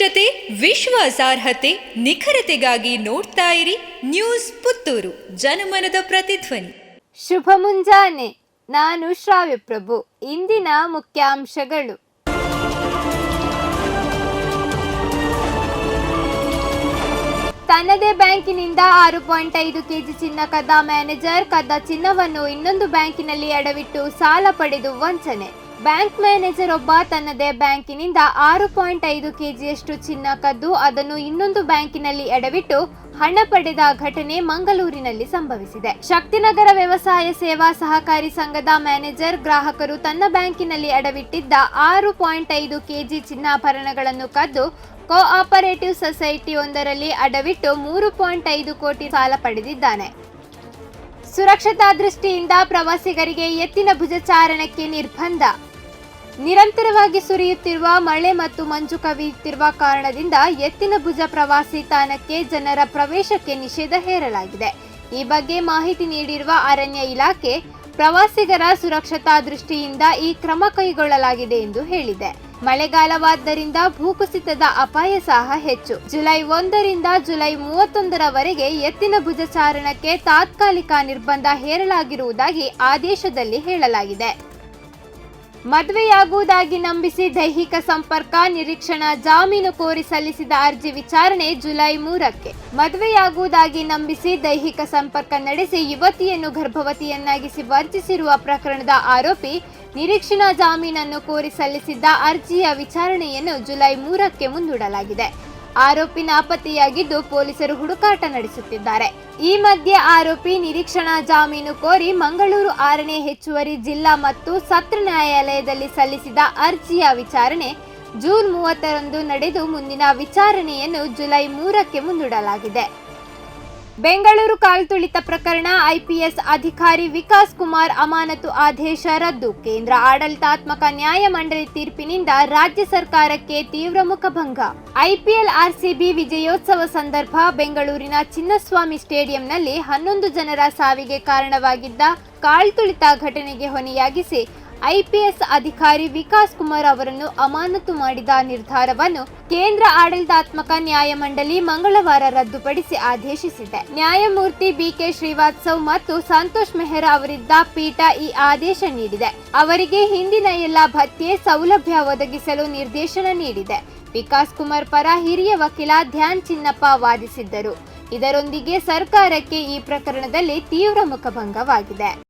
ವಸ್ತುನಿಷ್ಠತೆ ವಿಶ್ವಾಸಾರ್ಹತೆ ನಿಖರತೆಗಾಗಿ ನೋಡ್ತಾ ಇರಿ ನ್ಯೂಸ್ ಪುತ್ತೂರು. ಜನಮನದ ಪ್ರತಿಧ್ವನಿ. ಶುಭ ಮುಂಜಾನೆ. ನಾನು ಶ್ರಾವ್ಯಪ್ರಭು ಇಂದಿನ ಮುಖ್ಯಾಂಶಗಳು. ತನ್ನದೇ ಬ್ಯಾಂಕಿನಿಂದ ಆರು ಪಾಯಿಂಟ್ ಐದು ಕೆಜಿ ಚಿನ್ನ ಕದ್ದ ಮ್ಯಾನೇಜರ್, ಕದ್ದ ಚಿನ್ನವನ್ನು ಇನ್ನೊಂದು ಬ್ಯಾಂಕಿನಲ್ಲಿ ಅಡವಿಟ್ಟು ಸಾಲ ಪಡೆದು ವಂಚನೆ. ಬ್ಯಾಂಕ್ ಮ್ಯಾನೇಜರ್ ಒಬ್ಬ ತನ್ನದೇ ಬ್ಯಾಂಕಿನಿಂದ ಆರು ಪಾಯಿಂಟ್ ಐದು ಕೆಜಿಯಷ್ಟು ಚಿನ್ನ ಕದ್ದು ಅದನ್ನು ಇನ್ನೊಂದು ಬ್ಯಾಂಕಿನಲ್ಲಿ ಎಡವಿಟ್ಟು ಹಣ ಪಡೆದ ಘಟನೆ ಮಂಗಳೂರಿನಲ್ಲಿ ಸಂಭವಿಸಿದೆ. ಶಕ್ತಿನಗರ ವ್ಯವಸಾಯ ಸೇವಾ ಸಹಕಾರಿ ಸಂಘದ ಮ್ಯಾನೇಜರ್ ಗ್ರಾಹಕರು ತನ್ನ ಬ್ಯಾಂಕಿನಲ್ಲಿ ಅಡವಿಟ್ಟಿದ್ದ ಆರು ಪಾಯಿಂಟ್ ಐದು ಕೆಜಿ ಚಿನ್ನಾಭರಣಗಳನ್ನು ಕದ್ದು ಕೋಆಪರೇಟಿವ್ ಸೊಸೈಟಿ ಒಂದರಲ್ಲಿ ಅಡವಿಟ್ಟು ಮೂರು ಪಾಯಿಂಟ್ ಐದು ಕೋಟಿ ಸಾಲ ಪಡೆದಿದ್ದಾನೆ. ಸುರಕ್ಷತಾ ದೃಷ್ಟಿಯಿಂದ ಪ್ರವಾಸಿಗರಿಗೆ ಎತ್ತಿನ ಭುಜಚಾರಣಕ್ಕೆ ನಿರ್ಬಂಧ. ನಿರಂತರವಾಗಿ ಸುರಿಯುತ್ತಿರುವ ಮಳೆ ಮತ್ತು ಮಂಜು ಕವಿಯುತ್ತಿರುವ ಕಾರಣದಿಂದ ಎತ್ತಿನ ಭುಜ ಪ್ರವಾಸಿ ತಾಣಕ್ಕೆ ಜನರ ಪ್ರವೇಶಕ್ಕೆ ನಿಷೇಧ ಹೇರಲಾಗಿದೆ. ಈ ಬಗ್ಗೆ ಮಾಹಿತಿ ನೀಡಿರುವ ಅರಣ್ಯ ಇಲಾಖೆ, ಪ್ರವಾಸಿಗರ ಸುರಕ್ಷತಾ ದೃಷ್ಟಿಯಿಂದ ಈ ಕ್ರಮ ಕೈಗೊಳ್ಳಲಾಗಿದೆ ಎಂದು ಹೇಳಿದೆ. ಮಳೆಗಾಲವಾದ್ದರಿಂದ ಭೂಕುಸಿತದ ಅಪಾಯ ಸಹ ಹೆಚ್ಚು. ಜುಲೈ ಒಂದರಿಂದ ಜುಲೈ ಮೂವತ್ತೊಂದರವರೆಗೆ ಎತ್ತಿನ ಭುಜ ಚಾರಣಕ್ಕೆ ತಾತ್ಕಾಲಿಕ ನಿರ್ಬಂಧ ಹೇರಲಾಗಿರುವುದಾಗಿ ಆದೇಶದಲ್ಲಿ ಹೇಳಲಾಗಿದೆ. ಮದುವೆಯಾಗುವುದಾಗಿ ನಂಬಿಸಿ ದೈಹಿಕ ಸಂಪರ್ಕ, ನಿರೀಕ್ಷಣಾ ಜಾಮೀನು ಕೋರಿ ಸಲ್ಲಿಸಿದ ಅರ್ಜಿ ವಿಚಾರಣೆ ಜುಲೈ ಮೂರಕ್ಕೆ. ಮದುವೆಯಾಗುವುದಾಗಿ ನಂಬಿಸಿ ದೈಹಿಕ ಸಂಪರ್ಕ ನಡೆಸಿ ಯುವತಿಯನ್ನು ಗರ್ಭವತಿಯನ್ನಾಗಿಸಿ ವರ್ಜಿಸಿರುವ ಪ್ರಕರಣದ ಆರೋಪಿ ನಿರೀಕ್ಷಣಾ ಜಾಮೀನನ್ನು ಕೋರಿ ಸಲ್ಲಿಸಿದ್ದ ಅರ್ಜಿಯ ವಿಚಾರಣೆಯನ್ನು ಜುಲೈ ಮೂರಕ್ಕೆ ಮುಂದೂಡಲಾಗಿದೆ. ಆರೋಪಿ ನಾಪತ್ತೆಯಾಗಿದ್ದು ಪೊಲೀಸರು ಹುಡುಕಾಟ ನಡೆಸುತ್ತಿದ್ದಾರೆ. ಈ ಮಧ್ಯೆ ಆರೋಪಿ ನಿರೀಕ್ಷಣಾ ಜಾಮೀನು ಕೋರಿ ಮಂಗಳೂರು ಆರನೇ ಹೆಚ್ಚುವರಿ ಜಿಲ್ಲಾ ಮತ್ತು ಸತ್ರ ನ್ಯಾಯಾಲಯದಲ್ಲಿ ಸಲ್ಲಿಸಿದ ಅರ್ಜಿಯ ವಿಚಾರಣೆ ಜೂನ್ ಮೂವತ್ತರಂದು ನಡೆದು ಮುಂದಿನ ವಿಚಾರಣೆಯನ್ನು ಜುಲೈ ಮೂರಕ್ಕೆ ಮುಂದೂಡಲಾಗಿದೆ. ಬೆಂಗಳೂರು ಕಾಲ್ತುಳಿತ ಪ್ರಕರಣ ಐಪಿಎಸ್ ಅಧಿಕಾರಿ ವಿಕಾಸ್ ಕುಮಾರ್ ಅಮಾನತು ಆದೇಶ ರದ್ದು. ಕೇಂದ್ರ ಆಡಳಿತಾತ್ಮಕ ನ್ಯಾಯಮಂಡಳಿ ತೀರ್ಪಿನಿಂದ ರಾಜ್ಯ ಸರ್ಕಾರಕ್ಕೆ ತೀವ್ರ ಮುಖಭಂಗ. ಐಪಿಎಲ್ ಆರ್ಸಿಬಿ ವಿಜಯೋತ್ಸವ ಸಂದರ್ಭ ಬೆಂಗಳೂರಿನ ಚಿನ್ನಸ್ವಾಮಿ ಸ್ಟೇಡಿಯಂನಲ್ಲಿ ಹನ್ನೊಂದು ಜನರ ಸಾವಿಗೆ ಕಾರಣವಾಗಿದ್ದ ಕಾಲ್ತುಳಿತ ಘಟನೆಗೆ ಹೊಣೆಯಾಗಿಸಿ ಐಪಿಎಸ್ ಅಧಿಕಾರಿ ವಿಕಾಸ್ ಕುಮಾರ್ ಅವರನ್ನು ಅಮಾನತು ಮಾಡಿದ ನಿರ್ಧಾರವನ್ನು ಕೇಂದ್ರ ಆಡಳಿತಾತ್ಮಕ ನ್ಯಾಯಮಂಡಳಿ ಮಂಗಳವಾರ ರದ್ದುಪಡಿಸಿ ಆದೇಶಿಸಿದೆ. ನ್ಯಾಯಮೂರ್ತಿ ಬಿಕೆ ಶ್ರೀವಾತ್ಸವ್ ಮತ್ತು ಸಂತೋಷ್ ಮೆಹ್ರಾ ಅವರಿದ್ದ ಪೀಠ ಈ ಆದೇಶ ನೀಡಿದೆ. ಅವರಿಗೆ ಹಿಂದಿನ ಎಲ್ಲ ಭತ್ಯೆ, ಸೌಲಭ್ಯ ಒದಗಿಸಲು ನಿರ್ದೇಶನ ನೀಡಿದೆ. ವಿಕಾಸ್ ಕುಮಾರ್ ಪರ ಹಿರಿಯ ವಕೀಲ ಧ್ಯಾನ್ ಚಿನ್ನಪ್ಪ ವಾದಿಸಿದ್ದರು. ಇದರೊಂದಿಗೆ ಸರ್ಕಾರಕ್ಕೆ ಈ ಪ್ರಕರಣದಲ್ಲಿ ತೀವ್ರ ಮುಖಭಂಗವಾಗಿದೆ.